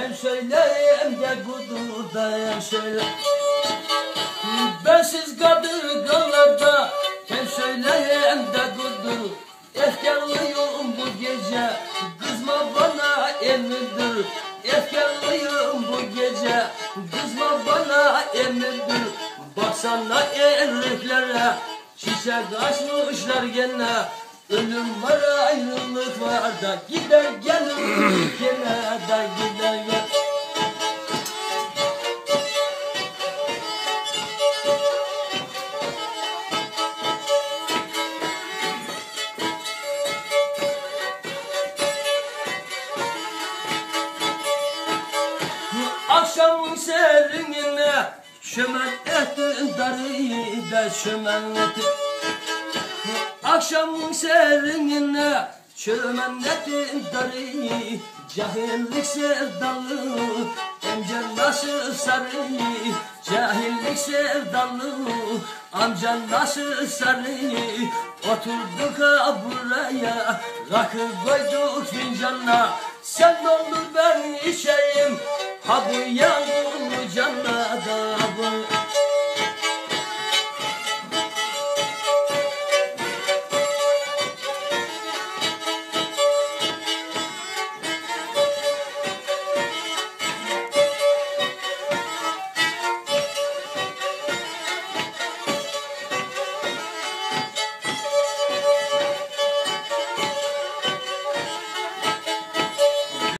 Hem söyle hem de kudurda söyle Bensiz kadırgalarda Hem söyle hem de kudur Efkarlıyım bu gece Kızma bana emirdir Efkarlıyım bu gece Kızma bana emirdir Baksana erliklere Şişe kaçmışlar gene. Ölüm var ayrılık var da Gider Akşam serinine Şömen ettin darıyı da şömen ettin Akşam serinine Çömen ettin darıyı Cahillik sevdalı Emcan nasıl sarı Cahillik sevdalı Amcan nasıl sarı Oturduk buraya Rakı koyduk fincanla Sen doldur ben içeyim Ha bu yağmur